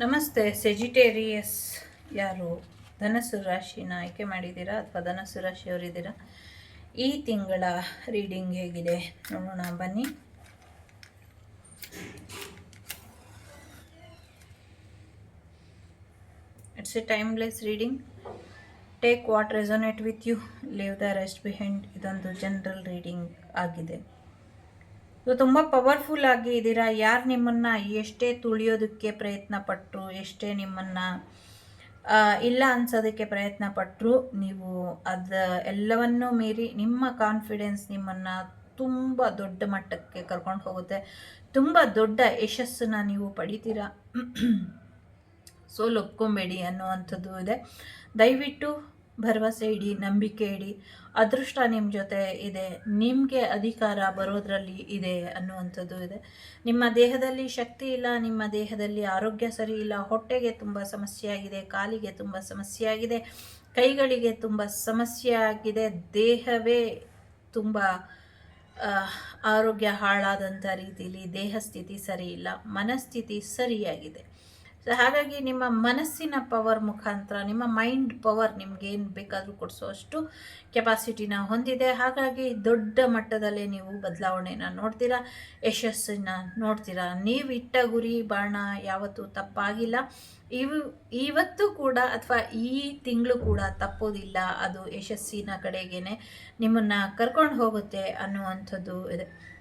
ನಮಸ್ತೆ ಸೆಜಿಟೇರಿಯಸ್ ಯಾರು? ಧನಸ್ಸು ರಾಶಿನ ಆಯ್ಕೆ ಮಾಡಿದ್ದೀರಾ ಅಥವಾ ಧನಸ್ಸು ರಾಶಿಯವರಿದ್ದೀರಾ? ಈ ತಿಂಗಳ ರೀಡಿಂಗ್ ಹೇಗಿದೆ? ನೋಡೋಣ, ಬನ್ನಿ. It's a timeless reading take what resonate with you leave the rest behind ಇದೊಂದು ಜನರಲ್ ರೀಡಿಂಗ್ ಆಗಿದೆ. ತುಂಬ ಪವರ್ಫುಲ್ ಆಗಿ ಇದ್ದೀರಾ? ಯಾರು ನಿಮ್ಮನ್ನು ಎಷ್ಟೇ ತುಳಿಯೋದಕ್ಕೆ ಪ್ರಯತ್ನ ಪಟ್ಟರು ಎಷ್ಟೇ ನಿಮ್ಮನ್ನು ಇಲ್ಲ ಅನ್ಸೋದಕ್ಕೆ ಪ್ರಯತ್ನ ಪಟ್ಟರು ನೀವು ಅದು ಎಲ್ಲವನ್ನೂ ಮೀರಿ ನಿಮ್ಮ ಕಾನ್ಫಿಡೆನ್ಸ್ ನಿಮ್ಮನ್ನು ತುಂಬ ದೊಡ್ಡ ಮಟ್ಟಕ್ಕೆ ಕರ್ಕೊಂಡು ಹೋಗುತ್ತೆ. ತುಂಬ ದೊಡ್ಡ ಯಶಸ್ಸನ್ನು ನೀವು ಪಡಿತೀರಾ? ಸೋಲು ಒಪ್ಕೊಬೇಡಿ ಅನ್ನುವಂಥದ್ದು ಇದೆ. ದಯವಿಟ್ಟು ಭರವಸೆ ಇಡಿ, ನಂಬಿಕೆ ಇಡಿ, ಅದೃಷ್ಟ ನಿಮ್ಮ ಜೊತೆ ಇದೆ, ನಿಮಗೆ ಅಧಿಕಾರ ಬರೋದ್ರಲ್ಲಿ ಇದೆ ಅನ್ನುವಂಥದ್ದು ಇದೆ. ನಿಮ್ಮ ದೇಹದಲ್ಲಿ ಶಕ್ತಿ ಇಲ್ಲ, ನಿಮ್ಮ ದೇಹದಲ್ಲಿ ಆರೋಗ್ಯ ಸರಿ ಇಲ್ಲ, ಹೊಟ್ಟೆಗೆ ತುಂಬ ಸಮಸ್ಯೆ ಆಗಿದೆ ಕಾಲಿಗೆ ತುಂಬ ಸಮಸ್ಯೆ ಆಗಿದೆ ಕೈಗಳಿಗೆ ತುಂಬ ಸಮಸ್ಯೆ ಆಗಿದೆ ದೇಹವೇ ತುಂಬ ಆರೋಗ್ಯ ಹಾಳಾದಂಥ ರೀತಿಯಲ್ಲಿ ದೇಹ ಸ್ಥಿತಿ ಸರಿ ಇಲ್ಲ, ಮನಸ್ಥಿತಿ ಸರಿಯಾಗಿದೆ. ಹಾಗಾಗಿ ನಿಮ್ಮ ಮನಸ್ಸಿನ ಪವರ್ ಮುಖಾಂತರ, ನಿಮ್ಮ ಮೈಂಡ್ ಪವರ್ ನಿಮ್ಗೆ ಏನು ಬೇಕಾದರೂ ಕೊಡಿಸೋ ಅಷ್ಟು ಕೆಪಾಸಿಟಿನ ಹೊಂದಿದೆ. ಹಾಗಾಗಿ ದೊಡ್ಡ ಮಟ್ಟದಲ್ಲೇ ನೀವು ಬದಲಾವಣೆನ ನೋಡ್ತೀರಾ, ಯಶಸ್ಸನ್ನು ನೋಡ್ತೀರಾ. ನೀವು ಇಟ್ಟ ಗುರಿ ಬಾಣ ಯಾವತ್ತೂ ತಪ್ಪಾಗಿಲ್ಲ. ಇವು, ಇವತ್ತು ಕೂಡ ಅಥವಾ ಈ ತಿಂಗಳು ಕೂಡ ತಪ್ಪೋದಿಲ್ಲ. ಅದು ಯಶಸ್ಸಿನ ಕಡೆಗೇನೆ ನಿಮ್ಮನ್ನು ಕರ್ಕೊಂಡು ಹೋಗುತ್ತೆ ಅನ್ನುವಂಥದ್ದು ಇದೆ.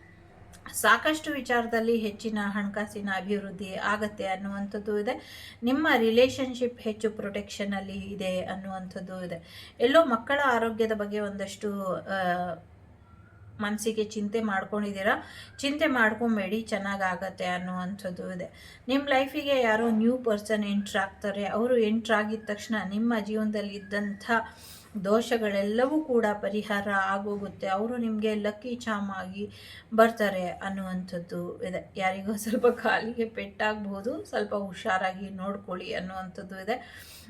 ಸಾಕಷ್ಟು ವಿಚಾರದಲ್ಲಿ ಹೆಚ್ಚಿನ ಹಣಕಾಸಿನ ಅಭಿವೃದ್ಧಿ ಆಗತ್ತೆ ಅನ್ನುವಂಥದ್ದು ಇದೆ. ನಿಮ್ಮ ರಿಲೇಶನ್ಶಿಪ್ ಹೆಚ್ಚು ಪ್ರೊಟೆಕ್ಷನಲ್ಲಿ ಇದೆ ಅನ್ನುವಂಥದ್ದು ಇದೆ. ಎಲ್ಲೋ ಮಕ್ಕಳ ಆರೋಗ್ಯದ ಬಗ್ಗೆ ಒಂದಷ್ಟು ಮನಸ್ಸಿಗೆ ಚಿಂತೆ ಮಾಡ್ಕೊಂಡಿದ್ದೀರಾ? ಚಿಂತೆ ಮಾಡ್ಕೊಂಬೇಡಿ, ಚೆನ್ನಾಗಾಗತ್ತೆ ಅನ್ನುವಂಥದ್ದು ಇದೆ. ನಿಮ್ಮ ಲೈಫಿಗೆ ಯಾರೋ ನ್ಯೂ ಪರ್ಸನ್ ಎಂಟ್ರಾಗ್ತಾರೆ ಅವರು ಎಂಟ್ರಾಗಿದ ತಕ್ಷಣ ನಿಮ್ಮ ಜೀವನದಲ್ಲಿ ಇದ್ದಂಥ ದೋಷಗಳೆಲ್ಲವೂ ಕೂಡ ಪರಿಹಾರ ಆಗೋಗುತ್ತೆ. ಅವರು ನಿಮಗೆ ಲಕ್ಕಿ ಚಾಮ್ ಆಗಿ ಬರ್ತಾರೆ ಅನ್ನುವಂಥದ್ದು ಇದೆ. ಯಾರಿಗೋ ಸ್ವಲ್ಪ ಕಾಲಿಗೆ ಪೆಟ್ಟಾಗಬಹುದು ಸ್ವಲ್ಪ ಹುಷಾರಾಗಿ ನೋಡ್ಕೊಳ್ಳಿ ಅನ್ನುವಂಥದ್ದು ಇದೆ.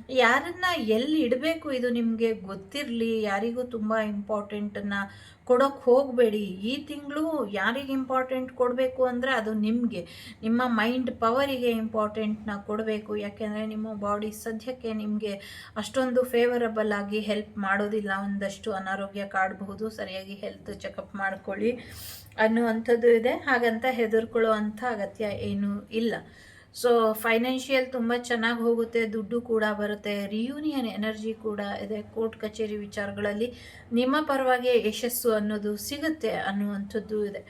ಯಾರನ್ನ ಎಲ್ಲಿ ಇಡಬೇಕು ಇದು ನಿಮಗೆ ಗೊತ್ತಿರಲಿ. ಯಾರಿಗೂ ತುಂಬ ಇಂಪಾರ್ಟೆಂಟನ್ನು ಕೊಡೋಕ್ಕೆ ಹೋಗಬೇಡಿ. ಈ ತಿಂಗಳು ಯಾರಿಗೆ ಇಂಪಾರ್ಟೆಂಟ್ ಕೊಡಬೇಕು ಅಂದರೆ ಅದು ನಿಮಗೆ. ನಿಮ್ಮ ಮೈಂಡ್ ಪವರಿಗೆ ಇಂಪಾರ್ಟೆಂಟ್ನ ಕೊಡಬೇಕು. ಯಾಕೆಂದರೆ ನಿಮ್ಮ ಬಾಡಿ ಸದ್ಯಕ್ಕೆ ನಿಮಗೆ ಅಷ್ಟೊಂದು ಫೇವರಬಲ್ ಆಗಿ ಹೆಲ್ಪ್ ಮಾಡೋದಿಲ್ಲ, ಒಂದಷ್ಟು ಅನಾರೋಗ್ಯ ಕಾಡಬಹುದು, ಸರಿಯಾಗಿ ಹೆಲ್ತ್ ಚೆಕಪ್ ಮಾಡ್ಕೊಳ್ಳಿ ಅನ್ನುವಂಥದ್ದು ಇದೆ. ಹಾಗಂತ ಹೆದರ್ಕೊಳ್ಳೋ ಅಂಥ ಅಗತ್ಯ ಏನೂ ಇಲ್ಲ. ಸೊ ಫೈನಾನ್ಷಿಯಲ್ ತುಂಬ ಚೆನ್ನಾಗಿ ಹೋಗುತ್ತೆ, ದುಡ್ಡು ಕೂಡ ಬರುತ್ತೆ ರಿಯೂನಿಯನ್ ಎನರ್ಜಿ ಕೂಡ ಇದೆ ಕೋರ್ಟ್ ಕಚೇರಿ ವಿಚಾರಗಳಲ್ಲಿ. ನಿಮ್ಮ ಪರವಾಗಿ ಯಶಸ್ಸು ಅನ್ನೋದು ಸಿಗುತ್ತೆ ಅನ್ನುವಂಥದ್ದು ಇದೆ.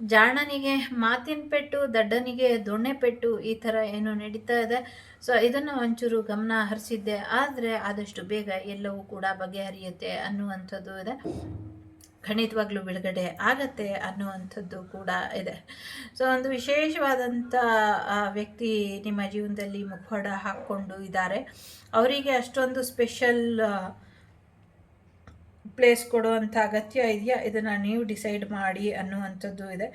ಜಾಣನಿಗೆ, ಮಾತಿನ ಪೆಟ್ಟು, ದಡ್ಡನಿಗೆ, ದೊಣ್ಣೆ ಪೆಟ್ಟು ಈ ಥರ ಏನು ನಡೀತಾ ಇದೆ. ಸೊ ಇದನ್ನು ಒಂಚೂರು ಗಮನ ಹರಿಸಿದ್ದೆ. ಆದರೆ ಆದಷ್ಟು ಬೇಗ ಎಲ್ಲವೂ ಕೂಡ ಬಗೆಹರಿಯುತ್ತೆ ಅನ್ನುವಂಥದ್ದು ಇದೆ. ಖಂಡಿತವಾಗ್ಲೂ ಬಿಡುಗಡೆ ಆಗತ್ತೆ ಅನ್ನುವಂಥದ್ದು ಕೂಡ ಇದೆ. ಸೊ ಒಂದು ವಿಶೇಷವಾದಂಥ ವ್ಯಕ್ತಿ ನಿಮ್ಮ ಜೀವನದಲ್ಲಿ ಮುಖವಾಡ ಹಾಕ್ಕೊಂಡು ಇದ್ದಾರೆ. ಅವರಿಗೆ ಅಷ್ಟೊಂದು ಸ್ಪೆಷಲ್ ಪ್ಲೇಸ್ ಕೊಡುವಂಥ ಅಗತ್ಯ ಇದೆಯಾ? ಇದನ್ನು ನೀವು ಡಿಸೈಡ್ ಮಾಡಿ ಅನ್ನುವಂಥದ್ದು ಇದೆ.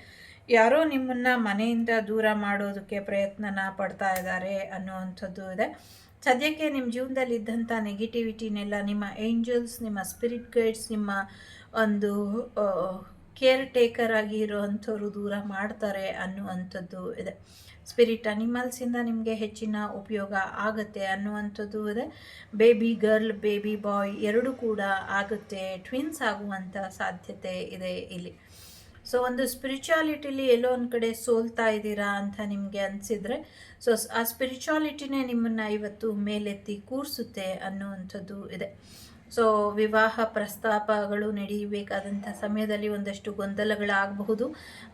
ಯಾರೋ ನಿಮ್ಮನ್ನು ಮನೆಯಿಂದ ದೂರ ಮಾಡೋದಕ್ಕೆ ಪ್ರಯತ್ನನ ಪಡ್ತಾ ಇದ್ದಾರೆ ಅನ್ನುವಂಥದ್ದು ಇದೆ. ಸದ್ಯಕ್ಕೆ ನಿಮ್ಮ ಜೀವನದಲ್ಲಿ ಇದ್ದಂಥ ನೆಗೆಟಿವಿಟಿನೆಲ್ಲ ನಿಮ್ಮ ಏಂಜಲ್ಸ್ ನಿಮ್ಮ ಸ್ಪಿರಿಟ್ ಗೈಡ್ಸ್ ನಿಮ್ಮ ಒಂದು ಕೇರ್ ಟೇಕರ್ ಆಗಿ ಇರುವಂಥವ್ರು ದೂರ ಮಾಡ್ತಾರೆ ಅನ್ನುವಂಥದ್ದು ಇದೆ. ಸ್ಪಿರಿಟ್ ಅನಿಮಲ್ಸಿಂದ ನಿಮಗೆ ಹೆಚ್ಚಿನ ಉಪಯೋಗ ಆಗುತ್ತೆ ಅನ್ನುವಂಥದ್ದು ಇದೆ. ಬೇಬಿ ಗರ್ಲ್, ಬೇಬಿ ಬಾಯ್ ಎರಡೂ ಕೂಡ ಆಗುತ್ತೆ. ಟ್ವಿನ್ಸ್ ಆಗುವಂಥ ಸಾಧ್ಯತೆ ಇದೆ ಇಲ್ಲಿ. ಸೊ ಒಂದು ಸ್ಪಿರಿಚುಯಾಲಿಟಿಲಿ ಎಲ್ಲೋ ಒಂದು ಕಡೆ ಸೋಲ್ತಾ ಇದ್ದೀರಾ ಅಂತ ನಿಮಗೆ ಅನಿಸಿದರೆ, ಸೊ ಆ ಸ್ಪಿರಿಚುಯಾಲಿಟಿನೇ ನಿಮ್ಮನ್ನು ಇವತ್ತು ಮೇಲೆತ್ತಿ ಕೂರಿಸುತ್ತೆ ಅನ್ನುವಂಥದ್ದು ಇದೆ. ಸೊ ವಿವಾಹ ಪ್ರಸ್ತಾಪಗಳು ನಡೆಯಬೇಕಾದಂಥ ಸಮಯದಲ್ಲಿ ಒಂದಷ್ಟು ಗೊಂದಲಗಳಾಗಬಹುದು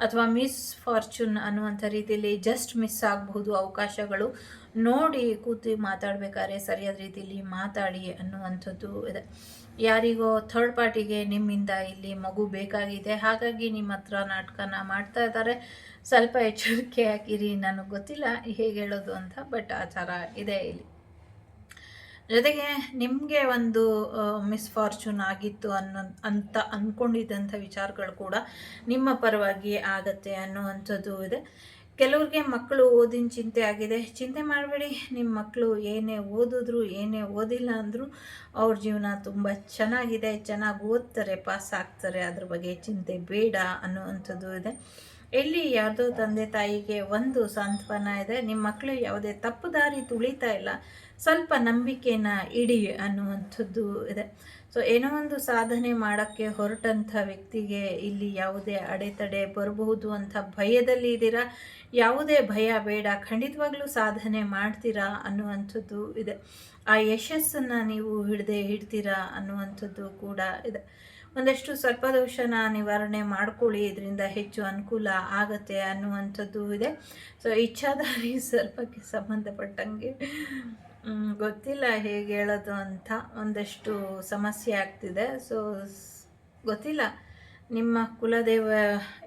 ಅಥವಾ ಮಿಸ್ ಫಾರ್ಚೂನ್ ಅನ್ನುವಂಥ ರೀತಿಯಲ್ಲಿ ಜಸ್ಟ್ ಮಿಸ್ ಆಗಬಹುದು ಅವಕಾಶಗಳು. ನೋಡಿ ಕೂತು ಮಾತಾಡಬೇಕಾದ್ರೆ ಸರಿಯಾದ ರೀತಿಯಲ್ಲಿ ಮಾತಾಡಿ ಅನ್ನುವಂಥದ್ದು ಇದೆ. ಯಾರಿಗೋ ಥರ್ಡ್ ಪಾರ್ಟಿಗೆ ನಿಮ್ಮಿಂದ ಇಲ್ಲಿ ಮಗು ಬೇಕಾಗಿದೆ. ಹಾಗಾಗಿ ನಿಮ್ಮ ಹತ್ರ ನಾಟಕನ ಮಾಡ್ತಾ ಇದ್ದಾರೆ. ಸ್ವಲ್ಪ ಎಚ್ಚರಿಕೆ ಹಾಕಿರಿ. ನನಗೆ ಗೊತ್ತಿಲ್ಲ ಹೇಗೆ ಹೇಳೋದು ಅಂತ ಬಟ್ ಆ ಥರ ಇದೆ ಇಲ್ಲಿ. ಜೊತೆಗೆ ನಿಮಗೆ ಒಂದು ಮಿಸ್ಫಾರ್ಚೂನ್ ಆಗಿತ್ತು ಅನ್ನೋ, ಅಂತ ಅಂದ್ಕೊಂಡಿದ್ದಂಥ ವಿಚಾರಗಳು ಕೂಡ ನಿಮ್ಮ ಪರವಾಗಿ ಆಗತ್ತೆ ಅನ್ನುವಂಥದ್ದು ಇದೆ. ಕೆಲವ್ರಿಗೆ ಮಕ್ಕಳು ಓದಿನ ಚಿಂತೆ ಆಗಿದೆ. ಚಿಂತೆ ಮಾಡಬೇಡಿ. ನಿಮ್ಮ ಮಕ್ಕಳು ಏನೇ ಓದಿದ್ರು, ಏನೇ ಓದಿಲ್ಲ ಅಂದರೂ ಅವ್ರ ಜೀವನ ತುಂಬ ಚೆನ್ನಾಗಿದೆ. ಚೆನ್ನಾಗಿ ಓದ್ತಾರೆ, ಪಾಸ್ ಆಗ್ತಾರೆ. ಅದ್ರ ಬಗ್ಗೆ ಚಿಂತೆ ಬೇಡ ಅನ್ನುವಂಥದ್ದು ಇದೆ. ಇಲ್ಲಿ ಯಾವುದೋ ತಂದೆ ತಾಯಿಗೆ ಒಂದು ಸಾಂತ್ವನ ಇದೆ. ನಿಮ್ಮ ಮಕ್ಕಳು ಯಾವುದೇ ತಪ್ಪು ದಾರಿ ತುಳಿತಾ ಇಲ್ಲ. ಸ್ವಲ್ಪ ನಂಬಿಕೆನ ಇಡಿ ಅನ್ನುವಂಥದ್ದು ಇದೆ. ಸೊ ಏನೋ ಒಂದು ಸಾಧನೆ ಮಾಡೋಕ್ಕೆ ಹೊರಟಂಥ ವ್ಯಕ್ತಿಗೆ ಇಲ್ಲಿ ಯಾವುದೇ ಅಡೆತಡೆ ಬರಬಹುದು ಅಂತ ಭಯದಲ್ಲಿ ಇದ್ದೀರಾ? ಯಾವುದೇ ಭಯ ಬೇಡ, ಖಂಡಿತವಾಗ್ಲೂ ಸಾಧನೆ ಮಾಡ್ತೀರಾ ಅನ್ನುವಂಥದ್ದು ಇದೆ. ಆ ಯಶಸ್ಸನ್ನು ನೀವು ಹಿಡ್ದೆ ಹಿಡ್ತೀರಾ ಅನ್ನುವಂಥದ್ದು ಕೂಡ ಇದೆ. ಒಂದಷ್ಟು ಸರ್ಪದೋಷನ ನಿವಾರಣೆ ಮಾಡ್ಕೊಳ್ಳಿ, ಇದರಿಂದ ಹೆಚ್ಚು ಅನುಕೂಲ ಆಗತ್ತೆ ಅನ್ನುವಂಥದ್ದು ಇದೆ. ಸೊ ಇಚ್ಛಾದಾರಿ ಸರ್ಪಕ್ಕೆ ಸಂಬಂಧಪಟ್ಟಂಗೆ ಗೊತ್ತಿಲ್ಲ ಹೇಗೆ ಹೇಳೋದು ಅಂತ. ಒಂದಷ್ಟು ಸಮಸ್ಯೆ ಆಗ್ತಿದೆ. ಸೊ, ಗೊತ್ತಿಲ್ಲ. ನಿಮ್ಮ ಕುಲದೈವ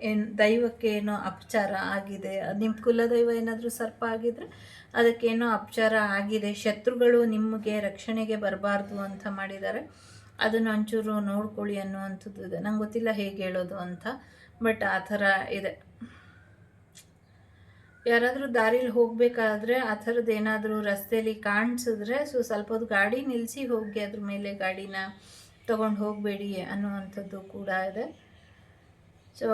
ಏನು, ದೈವಕ್ಕೆ ಏನೋ ಅಪಚಾರ ಆಗಿದೆ. ನಿಮ್ಮ ಕುಲದೈವ ಏನಾದರೂ ಸರ್ಪ ಆಗಿದ್ರೆ ಅದಕ್ಕೇನೋ ಅಪಚಾರ ಆಗಿದೆ. ಶತ್ರುಗಳು ನಿಮಗೆ ರಕ್ಷಣೆಗೆ ಬರಬಾರ್ದು ಅಂತ ಮಾಡಿದ್ದಾರೆ. ಅದನ್ನು ಒಂಚೂರು ನೋಡ್ಕೊಳ್ಳಿ ಅನ್ನುವಂಥದ್ದು ಇದೆ. ನಂಗೆ ಗೊತ್ತಿಲ್ಲ ಹೇಗೆ ಹೇಳೋದು ಅಂತ. ಬಟ್ ಆ ಥರ ಇದೆ. ಯಾರಾದರೂ ದಾರಿಲಿ ಹೋಗಬೇಕಾದ್ರೆ ಆ ಥರದ್ದು ಏನಾದರೂ ರಸ್ತೆಯಲ್ಲಿ ಕಾಣಿಸಿದ್ರೆ ಸೊ ಸ್ವಲ್ಪ ಹೊತ್ತು ಗಾಡಿ ನಿಲ್ಲಿಸಿ ಹೋಗಿ ಅದ್ರ ಮೇಲೆ ಗಾಡಿನ ತೊಗೊಂಡು ಹೋಗಬೇಡಿ ಅನ್ನುವಂಥದ್ದು ಕೂಡ ಇದೆ. ಸೊ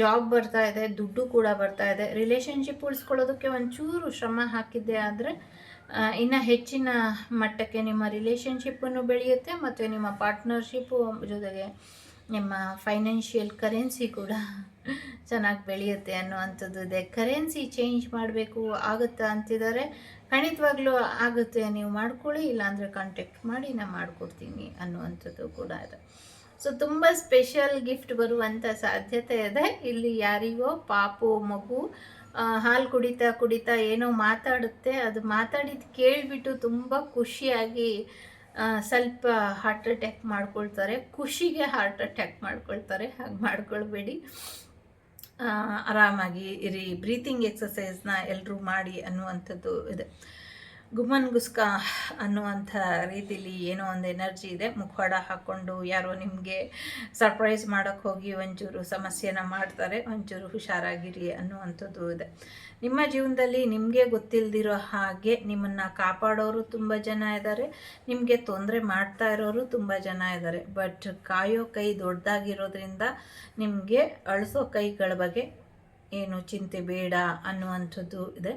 ಜಾಬ್ ಬರ್ತಾ ಇದೆ, ದುಡ್ಡು ಕೂಡ ಬರ್ತಾ ಇದೆ. ರಿಲೇಷನ್ಶಿಪ್ ಉಳಿಸ್ಕೊಳ್ಳೋದಕ್ಕೆ ಒಂಚೂರು ಶ್ರಮ ಹಾಕಿದ್ದೆ ಆದರೆ ಇನ್ನು ಹೆಚ್ಚಿನ ಮಟ್ಟಕ್ಕೆ ನಿಮ್ಮ ರಿಲೇಷನ್ಶಿಪ್ಪನ್ನು ಬೆಳೆಯುತ್ತೆ ಮತ್ತು ನಿಮ್ಮ ಪಾರ್ಟ್ನರ್ಶಿಪ್ಪು ಜೊತೆಗೆ ನಿಮ್ಮ ಫೈನಾನ್ಷಿಯಲ್ ಕರೆನ್ಸಿ ಕೂಡ ಚೆನ್ನಾಗಿ ಬೆಳೆಯುತ್ತೆ ಅನ್ನುವಂಥದ್ದು ಇದೆ. ಕರೆನ್ಸಿ ಚೇಂಜ್ ಮಾಡಬೇಕು ಆಗುತ್ತಾ ಅಂತಿದ್ದಾರೆ. ಖಂಡಿತವಾಗ್ಲೂ ಆಗುತ್ತೆ. ನೀವು ಮಾಡ್ಕೊಳ್ಳಿ, ಇಲ್ಲಾಂದರೆ ಕಾಂಟ್ಯಾಕ್ಟ್ ಮಾಡಿ ನಾನು ಮಾಡಿಕೊಡ್ತೀನಿ ಅನ್ನುವಂಥದ್ದು ಕೂಡ ಇದೆ. ಸೊ ತುಂಬ ಸ್ಪೆಷಲ್ ಗಿಫ್ಟ್ ಬರುವಂಥ ಸಾಧ್ಯತೆ ಇದೆ. ಇಲ್ಲಿ ಯಾರಿಗೋ ಪಾಪು, ಮಗು ಹಾಲು ಕುಡಿತಾ ಕುಡಿತಾ ಏನೋ ಮಾತಾಡುತ್ತೆ. ಅದು ಮಾತಾಡಿದ್ದು ಕೇಳಿಬಿಟ್ಟು ತುಂಬ ಖುಷಿಯಾಗಿ ಸ್ವಲ್ಪ ಹಾರ್ಟ್ ಅಟ್ಯಾಕ್ ಮಾಡ್ಕೊಳ್ತಾರೆ, ಖುಷಿಗೆ ಹಾರ್ಟ್ ಅಟ್ಯಾಕ್ ಮಾಡ್ಕೊಳ್ತಾರೆ, ಹಾಗೆ ಮಾಡ್ಕೊಳ್ಬೇಡಿ. ಆರಾಮಾಗಿ ಇರಿ ಬ್ರೀತಿಂಗ್ ಎಕ್ಸಸೈಸ್ನ ಎಲ್ಲರೂ ಮಾಡಿ ಅನ್ನುವಂಥದ್ದು ಇದೆ. ಗುಮನ್ ಗುಸ್ಕ ಅನ್ನುವಂಥ ರೀತಿಲಿ ಏನೋ ಒಂದು ಎನರ್ಜಿ ಇದೆ. ಮುಖವಾಡ ಹಾಕ್ಕೊಂಡು ಯಾರೋ ನಿಮಗೆ ಸರ್ಪ್ರೈಸ್ ಮಾಡೋಕ್ಕೆ ಹೋಗಿ ಒಂಚೂರು ಸಮಸ್ಯೆನ ಮಾಡ್ತಾರೆ. ಒಂಚೂರು ಹುಷಾರಾಗಿರಿ ಅನ್ನುವಂಥದ್ದು ಇದೆ. ನಿಮ್ಮ ಜೀವನದಲ್ಲಿ ನಿಮಗೆ ಗೊತ್ತಿಲ್ಲದಿರೋ ಹಾಗೆ ನಿಮ್ಮನ್ನು ಕಾಪಾಡೋರು ತುಂಬ ಜನ ಇದ್ದಾರೆ. ನಿಮಗೆ ತೊಂದರೆ ಮಾಡ್ತಾ ಇರೋರು ತುಂಬ ಜನ ಇದ್ದಾರೆ. ಬಟ್ ಕಾಯೋ ಕೈ ದೊಡ್ಡದಾಗಿರೋದ್ರಿಂದ ನಿಮಗೆ ಅಳಿಸೋ ಕೈಗಳ ಬಗ್ಗೆ ಏನು ಚಿಂತೆ ಬೇಡ ಅನ್ನುವಂಥದ್ದು ಇದೆ.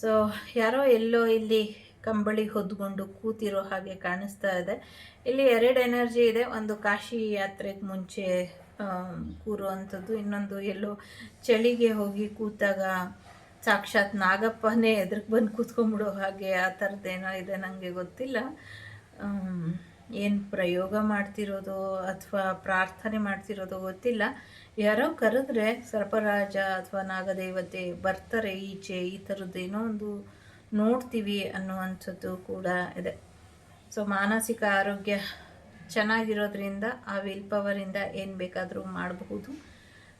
ಸೊ ಯಾರೋ ಎಲ್ಲೋ ಇಲ್ಲಿ ಕಂಬಳಿ ಹೊದ್ಕೊಂಡು ಕೂತಿರೋ ಹಾಗೆ ಕಾಣಿಸ್ತಾ ಇದೆ. ಇಲ್ಲಿ ಎರಡು ಎನರ್ಜಿ ಇದೆ. ಒಂದು ಕಾಶಿ ಯಾತ್ರೆಗೆ ಮುಂಚೆ ಕೂರುವಂಥದ್ದು. ಇನ್ನೊಂದು ಎಲ್ಲೋ ಚಳಿಗೆ ಹೋಗಿ ಕೂತಾಗ ಸಾಕ್ಷಾತ್ ನಾಗಪ್ಪನೇ ಎದುರಿಗೆ ಬಂದು ಕೂತ್ಕೊಂಡ್ಬಿಡೋ ಹಾಗೆ ಆ ಥರದ್ದೇನೋ ಇದೆ ನನಗೆ ಗೊತ್ತಿಲ್ಲ. ಏನು ಪ್ರಯೋಗ ಮಾಡ್ತಿರೋದು ಅಥವಾ ಪ್ರಾರ್ಥನೆ ಮಾಡ್ತಿರೋದು ಗೊತ್ತಿಲ್ಲ. ಯಾರೋ ಕರೆದ್ರೆ ಸರ್ಪರಾಜ ಅಥವಾ ನಾಗದೇವತೆ ಬರ್ತಾರೆ ಈಚೆ, ಈ ಥರದ್ದೇನೋ ಒಂದು ನೋಡ್ತೀವಿ ಅನ್ನುವಂಥದ್ದು ಕೂಡ ಇದೆ. ಸೊ ಮಾನಸಿಕ ಆರೋಗ್ಯ ಚೆನ್ನಾಗಿರೋದ್ರಿಂದ, ಆ ವಿಲ್ ಪವರಿಂದ ಏನು ಬೇಕಾದರೂ ಮಾಡಬಹುದು.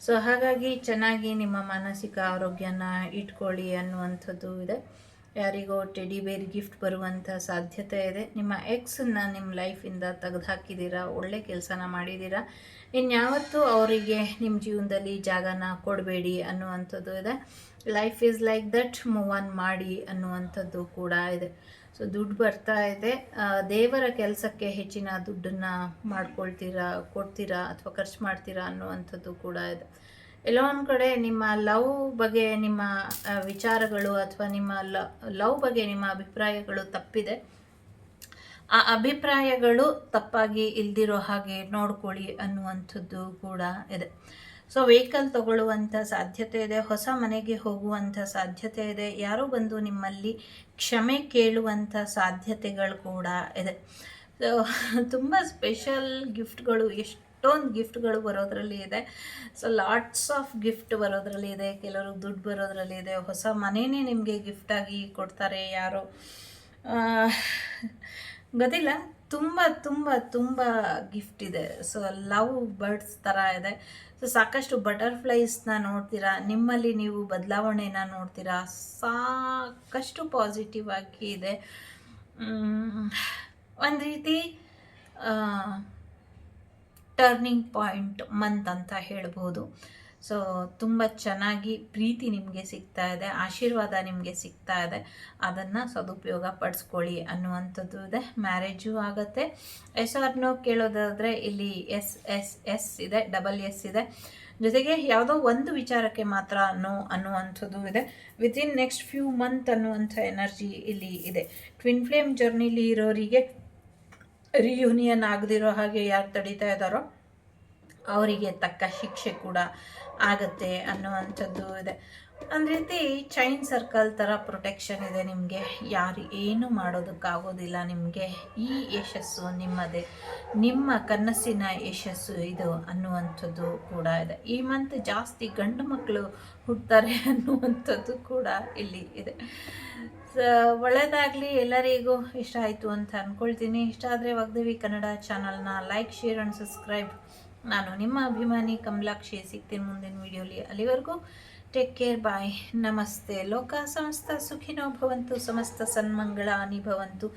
ಸೊ ಹಾಗಾಗಿ ಚೆನ್ನಾಗಿ ನಿಮ್ಮ ಮಾನಸಿಕ ಆರೋಗ್ಯನ ಇಟ್ಕೊಳ್ಳಿ ಅನ್ನುವಂಥದ್ದು ಇದೆ. ಯಾರಿಗೋ ಟೆಡಿ ಬೇರ್ ಗಿಫ್ಟ್ ಬರುವಂಥ ಸಾಧ್ಯತೆ ಇದೆ. ನಿಮ್ಮ ಎಕ್ಸನ್ನು ನಿಮ್ಮ ಲೈಫಿಂದ ತೆಗೆದು ಹಾಕಿದ್ದೀರಾ ಒಳ್ಳೆ ಕೆಲಸನ ಮಾಡಿದ್ದೀರಾ? ಇನ್ಯಾವತ್ತೂ ಅವರಿಗೆ ನಿಮ್ಮ ಜೀವನದಲ್ಲಿ ಜಾಗನ ಕೊಡಬೇಡಿ ಅನ್ನುವಂಥದ್ದು ಇದೆ. Life is like that move on ಮಾಡಿ ಅನ್ನುವಂಥದ್ದು ಕೂಡ ಇದೆ. ಸೊ ದುಡ್ಡು ಬರ್ತಾ ಇದೆ. ದೇವರ ಕೆಲಸಕ್ಕೆ ಹೆಚ್ಚಿನ ದುಡ್ಡನ್ನು ಮಾಡ್ಕೊಳ್ತೀರಾ, ಕೊಡ್ತೀರಾ ಅಥವಾ ಖರ್ಚು ಮಾಡ್ತೀರಾ ಅನ್ನುವಂಥದ್ದು ಕೂಡ ಇದೆ. ಎಲ್ಲೋ ಒಂದು ಕಡೆ ನಿಮ್ಮ ಲವ್ ಬಗ್ಗೆ ನಿಮ್ಮ ವಿಚಾರಗಳು ಅಥವಾ ನಿಮ್ಮ ಲವ್ ಬಗ್ಗೆ ನಿಮ್ಮ ಅಭಿಪ್ರಾಯಗಳು ತಪ್ಪಿದೆ. ಆ ಅಭಿಪ್ರಾಯಗಳು ತಪ್ಪಾಗಿ ಇಲ್ದಿರೋ ಹಾಗೆ ನೋಡ್ಕೊಳ್ಳಿ ಅನ್ನುವಂಥದ್ದು ಕೂಡ ಇದೆ. ಸೊ, ವೆಹಿಕಲ್ ತಗೊಳ್ಳುವಂಥ ಸಾಧ್ಯತೆ ಇದೆ, ಹೊಸ ಮನೆಗೆ ಹೋಗುವಂಥ ಸಾಧ್ಯತೆ ಇದೆ, ಯಾರೋ ಬಂದು ನಿಮ್ಮಲ್ಲಿ ಕ್ಷಮೆ ಕೇಳುವಂಥ ಸಾಧ್ಯತೆಗಳು ಕೂಡ ಇದೆ. ಸೊ, ತುಂಬ ಸ್ಪೆಷಲ್ ಗಿಫ್ಟ್ಗಳು ಎಷ್ಟೊಂದು ಗಿಫ್ಟ್ಗಳು ಬರೋದ್ರಲ್ಲಿ ಇದೆ. ಸೊ ಲಾಟ್ಸ್ ಆಫ್ ಗಿಫ್ಟ್ ಬರೋದ್ರಲ್ಲಿ ಇದೆ. ಕೆಲವರು ದುಡ್ಡು ಬರೋದ್ರಲ್ಲಿ ಇದೆ. ಹೊಸ ಮನೆಯೇ ನಿಮಗೆ ಗಿಫ್ಟಾಗಿ ಕೊಡ್ತಾರೆ ಯಾರು. ಗೊತ್ತಿಲ್ಲ. ತುಂಬ ತುಂಬ ತುಂಬ ಗಿಫ್ಟ್ ಇದೆ. ಸೊ, ಲವ್ ಬರ್ಡ್ಸ್ ಥರ ಇದೆ. ಸೊ, ಸಾಕಷ್ಟು ಬಟರ್ಫ್ಲೈಸ್ನ ನೋಡ್ತೀರಾ? ನಿಮ್ಮಲ್ಲಿ ನೀವು ಬದಲಾವಣೆನ ನೋಡ್ತೀರಾ? ಸಾಕಷ್ಟು ಪಾಸಿಟಿವ್ ಆಗಿ ಇದೆ. ಒಂದು ರೀತಿ ಟರ್ನಿಂಗ್ ಪಾಯಿಂಟ್ ಮಂತ್ ಅಂತ ಹೇಳ್ಬೋದು. ಸೊ ತುಂಬ ಚೆನ್ನಾಗಿ ಪ್ರೀತಿ ನಿಮಗೆ ಸಿಗ್ತಾ ಇದೆ, ಆಶೀರ್ವಾದ ನಿಮಗೆ ಸಿಗ್ತಾ ಇದೆ. ಅದನ್ನು ಸದುಪಯೋಗ ಪಡಿಸ್ಕೊಳ್ಳಿ ಅನ್ನುವಂಥದ್ದು ಇದೆ. ಮ್ಯಾರೇಜು ಆಗುತ್ತೆ. ಎಸ್ ಆರ್ ನೋ ಕೇಳೋದಾದರೆ ಇಲ್ಲಿ ಎಸ್ ಎಸ್ ಎಸ್ ಇದೆ ಡಬಲ್ ಎಸ್ ಇದೆ. ಜೊತೆಗೆ ಯಾವುದೋ ಒಂದು ವಿಚಾರಕ್ಕೆ ಮಾತ್ರ ನೋ ಅನ್ನುವಂಥದ್ದು ಇದೆ. ವಿತಿನ್ ನೆಕ್ಸ್ಟ್ ಫ್ಯೂ ಮಂತ್ ಅನ್ನುವಂಥ ಎನರ್ಜಿ ಇಲ್ಲಿ ಇದೆ. ಟ್ವಿನ್ ಫ್ಲೇಮ್ ಜರ್ನಿಲಿ ಇರೋರಿಗೆ ರಿಯೂನಿಯನ್ ಆಗದಿರೋ ಹಾಗೆ ಯಾರು ತಡೀತಾ ಇದ್ದಾರೋ ಅವರಿಗೆ ತಕ್ಕ ಶಿಕ್ಷೆ ಕೂಡ ಆಗುತ್ತೆ ಅನ್ನುವಂಥದ್ದು ಇದೆ. ಒಂದು ರೀತಿ ಚೈನ್ ಸರ್ಕಲ್ ಥರ ಪ್ರೊಟೆಕ್ಷನ್ ಇದೆ ನಿಮಗೆ. ಯಾರು ಏನು ಮಾಡೋದಕ್ಕಾಗೋದಿಲ್ಲ ನಿಮಗೆ. ಈ ಯಶಸ್ಸು ನಿಮ್ಮದೇ. ನಿಮ್ಮ ಕನಸಿನ ಯಶಸ್ಸು ಇದು ಅನ್ನುವಂಥದ್ದು ಕೂಡ ಇದೆ. ಈ ಮಂತ್ ಜಾಸ್ತಿ ಗಂಡು ಮಕ್ಕಳು ಹುಡ್ತಾರೆ ಅನ್ನುವಂಥದ್ದು ಕೂಡ ಇಲ್ಲಿ ಇದೆ. ಒಳ್ಳೆಯದಾಗಲಿ ಎಲ್ಲರಿಗೂ ಇಷ್ಟ ಆಯಿತು ಅಂತ ಅಂದ್ಕೊಳ್ತೀನಿ ಇಷ್ಟ ಆದರೆ ವಾಗ್ದೇವಿ ಕನ್ನಡ ಚಾನಲ್ನ ಲೈಕ್ ಶೇರ್ ಆ್ಯಂಡ್ ಸಬ್ಸ್ಕ್ರೈಬ್ ನಾನು ನಿಮ್ಮ ಅಭಿಮಾನಿ ಕಮಲಾಕ್ಷಿ. ಸಿಗ್ತೀನಿ ಮುಂದಿನ ವಿಡಿಯೋಲಿ ಅಲ್ಲಿವರೆಗೂ ಟೇಕ್ ಕೇರ್ ಬಾಯ್ ನಮಸ್ತೆ. ಲೋಕ ಸಮಸ್ತ ಸುಖಿನೋ ಭವಂತು. ಸಮಸ್ತ ಸನ್ಮಂಗಳಾನಿ ಭವಂತು.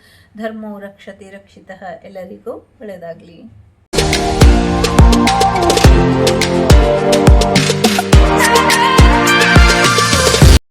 ಧರ್ಮೋ ರಕ್ಷತೆ ರಕ್ಷಿತ. ಎಲ್ಲರಿಗೂ ಒಳ್ಳೆಯದಾಗಲಿ